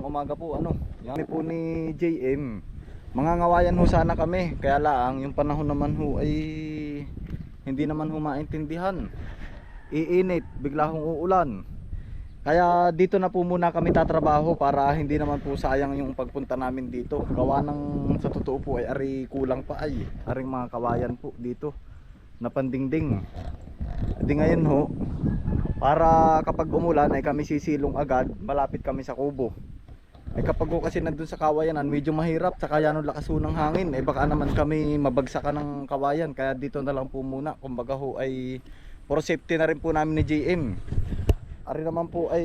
umaga po ano. Yan po ni JM. Mga ngawayan ho sana kami. Kaya lang yung panahon naman ho ay hindi naman ho maintindihan. Iinit, bigla hong uulan. Kaya dito na po muna kami tatrabaho para hindi naman po sayang yung pagpunta namin dito. Gawa ng sa totoo po ay ari kulang pa ay. Aring mga kawayan po dito na pandingding. Di ngayon ho, para kapag umulan ay kami sisilong agad, malapit kami sa kubo. Ay kapag ho kasi nandun sa kawayanan, medyo mahirap sa kaya nung lakas ng hangin. Ay baka naman kami mabagsakan ng kawayan. Kaya dito na lang po muna. Kumbaga ho ay for safety na rin po namin ni JM. Ari naman po ay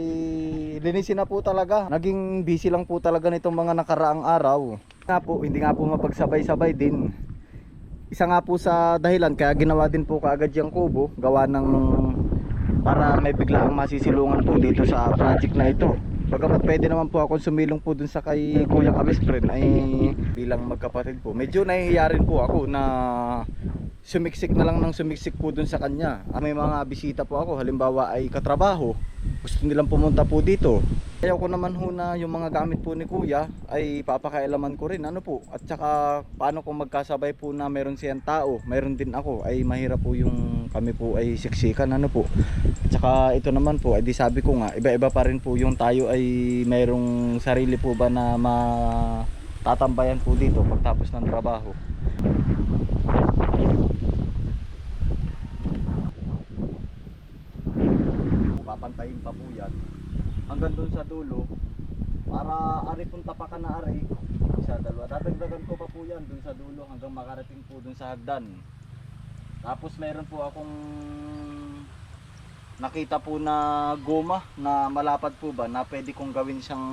linisin na po talaga. Naging busy lang po talaga nitong mga nakaraang araw. Nga po, hindi nga po mapagsabay-sabay din. Isa nga po sa dahilan kaya ginawa din po kaagad yung kubo gawa ng para may biglaang masisilungan po dito sa project na ito. Bagamat pwede naman po ako sumilong po dun sa kay Kuya Kabes friend ay bilang magkapatid po. Medyo nahihiya rin po ako na sumiksik na lang ng sumiksik po dun sa kanya. Ah, May mga bisita po ako, halimbawa ay katrabaho. Gusto nilang pumunta po dito. Kaya ko naman ho na yung mga gamit po ni Kuya ay papakailaman ko rin. Ano po? At saka paano kung magkasabay po na meron siyang tao, meron din ako, ay mahirap po yung kami po ay siksikan. Ano po? At saka ito naman po, ay di sabi ko nga, iba-iba pa rin po yung tayo ay mayroong sarili po ba na matatambayan po dito pagtapos ng trabaho. papantayin pa po yan hanggang dun sa dulo para ari pong tapakan na ari isa dalawa. Dadagdagan ko pa po yan dun sa dulo hanggang makarating po dun sa hagdan. Tapos meron po akong nakita po na goma na malapad po ba na pwede kong gawin siyang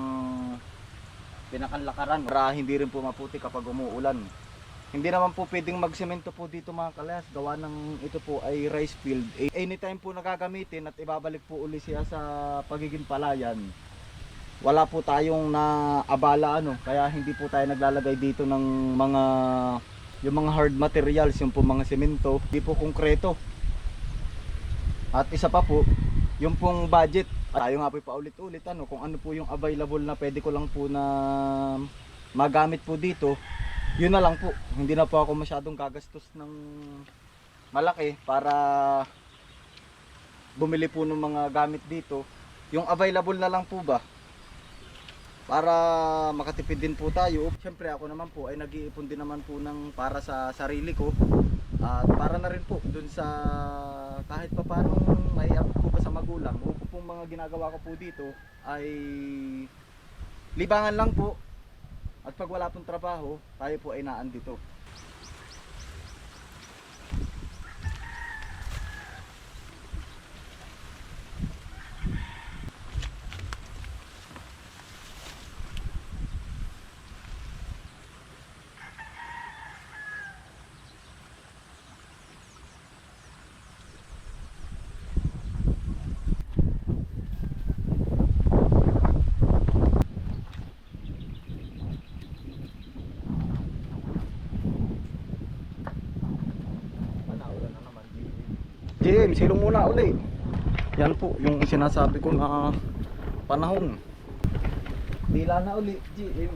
pinakanlakaran para hindi rin po maputi kapag umuulan hindi naman po pwedeng magsemento po dito mga kalayas. Gawa ng ito po ay rice field. Eh, Anytime po nagagamitin at ibabalik po uli siya sa pagiging palayan. Wala po tayong naabala ano. Kaya hindi po tayo naglalagay dito ng mga yung mga hard materials, yung po mga semento, hindi po konkreto. At isa pa po, yung pong budget. Tayo nga po paulit-ulit ano, kung ano po yung available na pwede ko lang po na magamit po dito yun na lang po. Hindi na po ako masyadong gagastos ng malaki para bumili po ng mga gamit dito. Yung available na lang po ba? Para makatipid din po tayo. Syempre ako naman po ay nag-iipon din naman po ng para sa sarili ko. At para na rin po dun sa kahit pa paano may po ba sa magulang. O pong mga ginagawa ko po dito ay libangan lang po at pag wala pong trabaho, tayo po ay naan dito. JM, silong muna uli. Yan po, yung sinasabi ko na panahon. Dila na uli, JM.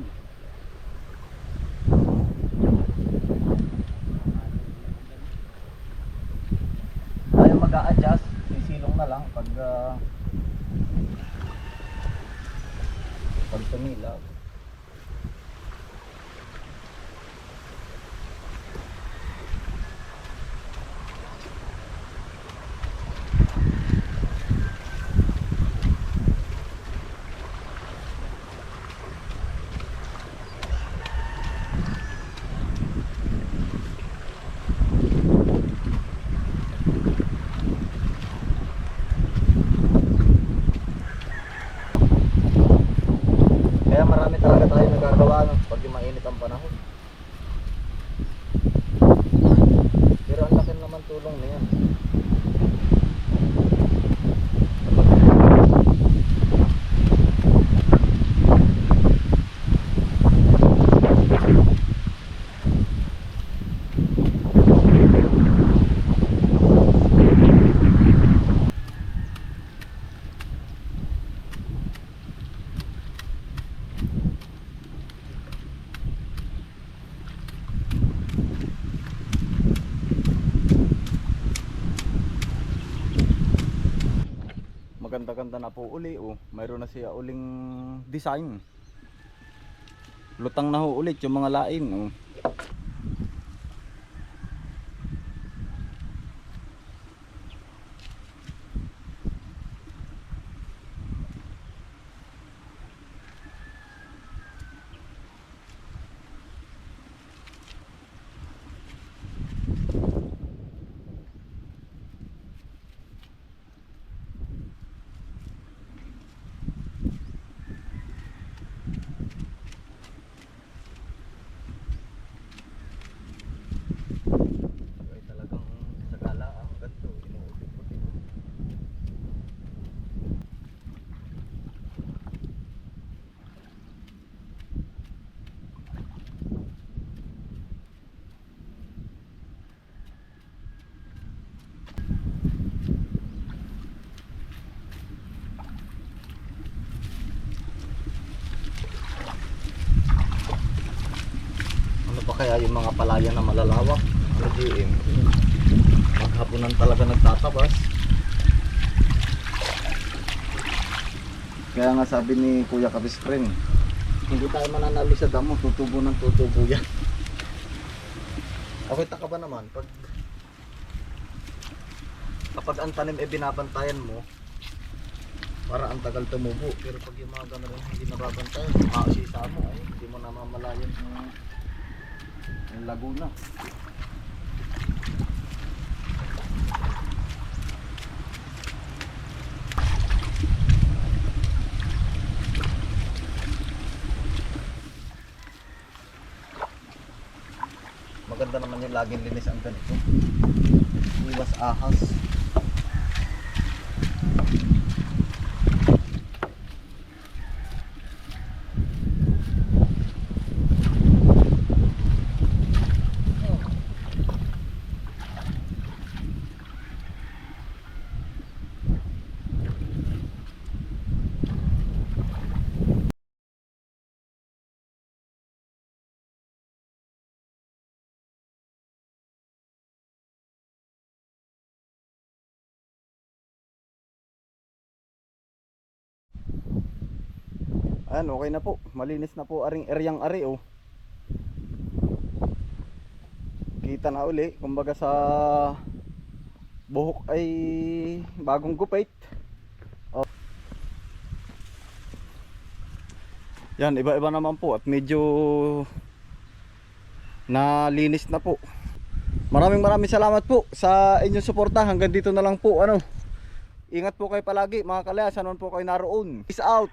Tayo mag-a-adjust, sisilong na lang pag ah, pag tumilaw. Kaya marami talaga tayo nagagawa no, pag yung mainit ang panahon. Pero ang laki naman tulong na yan. Maganda-ganda na po uli oh. Mayroon na siya uling design. Lutang na ho ulit yung mga lain oh. Ay talagang sa gala ang ganito, inuulit-ulit. Ano pa kaya yung mga palaya na malalawak? Ano GM? Maghapunan talaga nagtatabas. Kaya nga sabi ni Kuya Kabispring, hindi tayo mananalo sa damo, tutubo ng tutubo yan. Okay, taka ba naman? Pag kapag ang tanim e binabantayan mo, para ang tagal tumubo. Pero pag yung mga ganun hindi nababantayan, makasisa mo ay hindi mo namamalayan yung yung Laguna. Maganda naman yung laging linis ang ganito. Iwas ahas. Ayan, okay na po. Malinis na po aring eryang ari oh. Kita na uli, kumbaga sa buhok ay bagong gupit. Oh. Yan, iba-iba naman po at medyo nalinis na po. Maraming maraming salamat po sa inyong suporta. Hanggang dito na lang po. Ano? Ingat po kayo palagi mga kalaya. Saan po kayo naroon. Peace out.